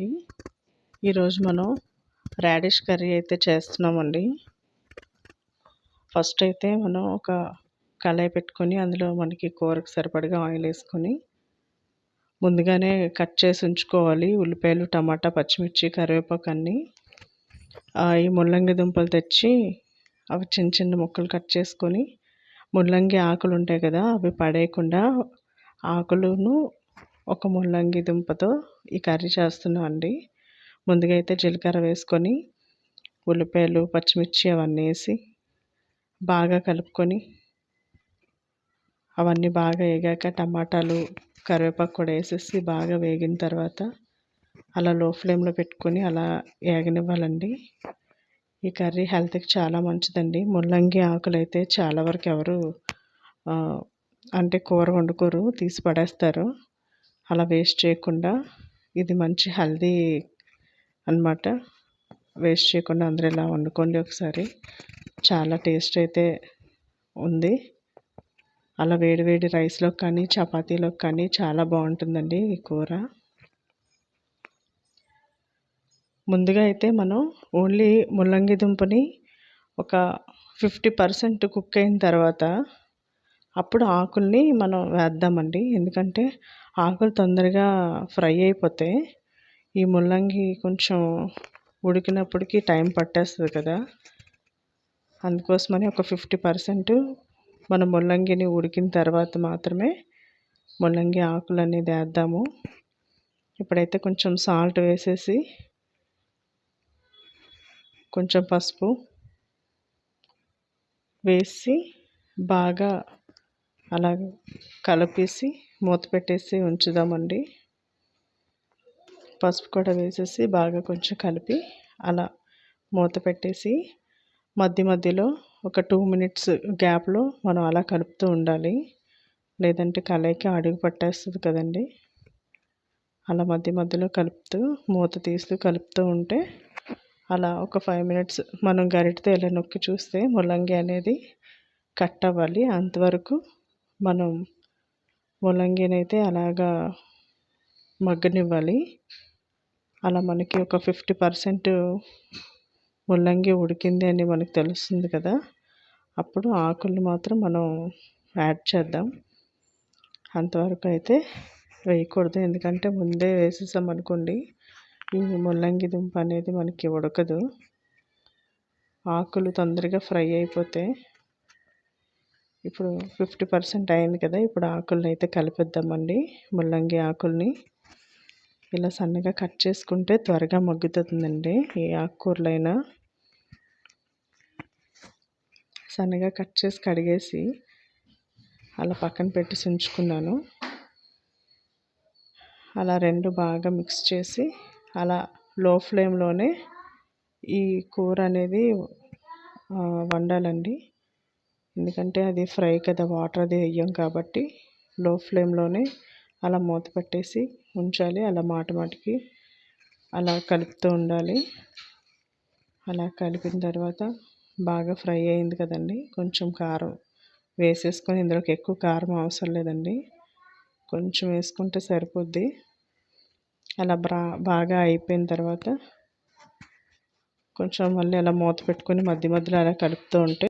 అండి. ఈరోజు మనం రాడిష్ కర్రీ అయితే చేస్తున్నామండి. ఫస్ట్ అయితే మనం ఒక కళాయి పెట్టుకొని అందులో మనకి కూరకు సరిపడగా ఆయిల్ వేసుకొని ముందుగానే కట్ చేసి ఉంచుకోవాలి. ఉల్లిపాయలు టమాటా పచ్చిమిర్చి కరివేపాకు అన్నీ. ఈ ముల్లంగి దుంపలు తెచ్చి అవి చిన్న చిన్న ముక్కలు కట్ చేసుకొని ముల్లంగి ఆకులు ఉంటాయి కదా అవి పడేయకుండా ఆకులను ఒక ముల్లంగి దుంపతో ఈ కర్రీ చేస్తున్నాం అండి ముందుగా అయితే జీలకర్ర వేసుకొని ఉల్లిపాయలు పచ్చిమిర్చి అవన్నీ వేసి బాగా కలుపుకొని అవన్నీ బాగా వేగాక టమాటాలు కరివేపాకు కూడా వేసేసి బాగా వేగిన తర్వాత అలా లో ఫ్లేమ్లో పెట్టుకొని అలా వేగనివ్వాలండి. ఈ కర్రీ హెల్త్కి చాలా మంచిదండి. ముల్లంగి ఆకులు అయితే చాలా వరకు ఎవరు అంటే కూర వండుకోరు తీసి పడేస్తారు. అలా వేస్ట్ చేయకుండా ఇది మంచి హెల్దీ అనమాట వేస్ట్ చేయకుండా అందరూ ఇలా వండుకోండి ఒకసారి. చాలా టేస్ట్ అయితే ఉంది. అలా వేడివేడి రైస్లో కానీ చపాతీలోకి కానీ చాలా బాగుంటుందండి ఈ కూర. ముందుగా అయితే మనం ఓన్లీ ముల్లంగి దుంపని ఒక ఫిఫ్టీ పర్సెంట్ కుక్ అయిన తర్వాత అప్పుడు ఆకుల్ని మనం వేద్దామండి. ఎందుకంటే ఆకులు తొందరగా ఫ్రై అయిపోతే ఈ ముల్లంగి కొంచెం ఉడికినప్పటికి టైం పట్టేస్తుంది కదా. అందుకోసమని ఒక ఫిఫ్టీ పర్సెంట్ మన ముల్లంగిని ఉడికిన తర్వాత మాత్రమే ముల్లంగి ఆకులు అనేది వేద్దాము. ఇప్పుడైతే కొంచెం సాల్ట్ వేసేసి కొంచెం పసుపు వేసి బాగా అలా కలిపేసి మూత పెట్టేసి ఉంచుదామండి. పసుపు కూడా వేసేసి బాగా కొంచెం కలిపి అలా మూత పెట్టేసి మధ్య మధ్యలో ఒక టూ మినిట్స్ గ్యాప్లో మనం అలా కలుపుతూ ఉండాలి. లేదంటే కలయికి అడుగు పట్టేస్తుంది కదండి. అలా మధ్య మధ్యలో కలుపుతూ మూత తీస్తూ కలుపుతూ ఉంటే అలా ఒక ఫైవ్ మినిట్స్ మనం గరిటతో ఇలా నొక్కి చూస్తే ముల్లంగి అనేది కట్ అవ్వాలి. అంతవరకు మనం ముల్లంగినైతే అలాగా మగ్గనివ్వాలి. అలా మనకి ఒక ఫిఫ్టీ పర్సెంట్ ముల్లంగి ఉడికింది అని మనకు తెలుస్తుంది కదా. అప్పుడు ఆకులు మాత్రం మనం యాడ్ చేద్దాం. అంతవరకు అయితే వేయకూడదు. ఎందుకంటే ముందే వేసేసాం అనుకోండి ఈ ముల్లంగి దుంప అనేది మనకి ఉడకదు. ఆకులు తొందరగా ఫ్రై అయిపోతే ఇప్పుడు ఫిఫ్టీ పర్సెంట్ అయింది కదా ఇప్పుడు ఆకుల్ని అయితే కలిపిద్దామండి. ముల్లంగి ఆకుల్ని. ఇలా సన్నగా కట్ చేసుకుంటే త్వరగా మగ్గుతుందండి ఏ ఆకుకూరలైనా. సన్నగా కట్ చేసి కడిగేసి అలా పక్కన పెట్టి ఉంచుకున్నాను అలా రెండు బాగా మిక్స్ చేసి అలా లో ఫ్లేమ్లోనే ఈ కూర అనేది వండాలండి. ఎందుకంటే అది ఫ్రై కదా వాటర్ అది వేయం కాబట్టి లో ఫ్లేమ్లోనే అలా మూత పెట్టేసి ఉంచాలి. అలా మాటమాటికి అలా కలుపుతూ ఉండాలి. అలా కలిపిన తర్వాత బాగా ఫ్రై అయింది కదండి. కొంచెం కారం వేసేసుకొని ఇందులోకి ఎక్కువ కారం అవసరం లేదండి. కొంచెం వేసుకుంటే సరిపోద్ది. అలా బ్రా బాగా అయిపోయిన తర్వాత కొంచెం మళ్ళీ అలా మూత పెట్టుకొని మధ్య మధ్యలో అలా కలుపుతూ ఉంటే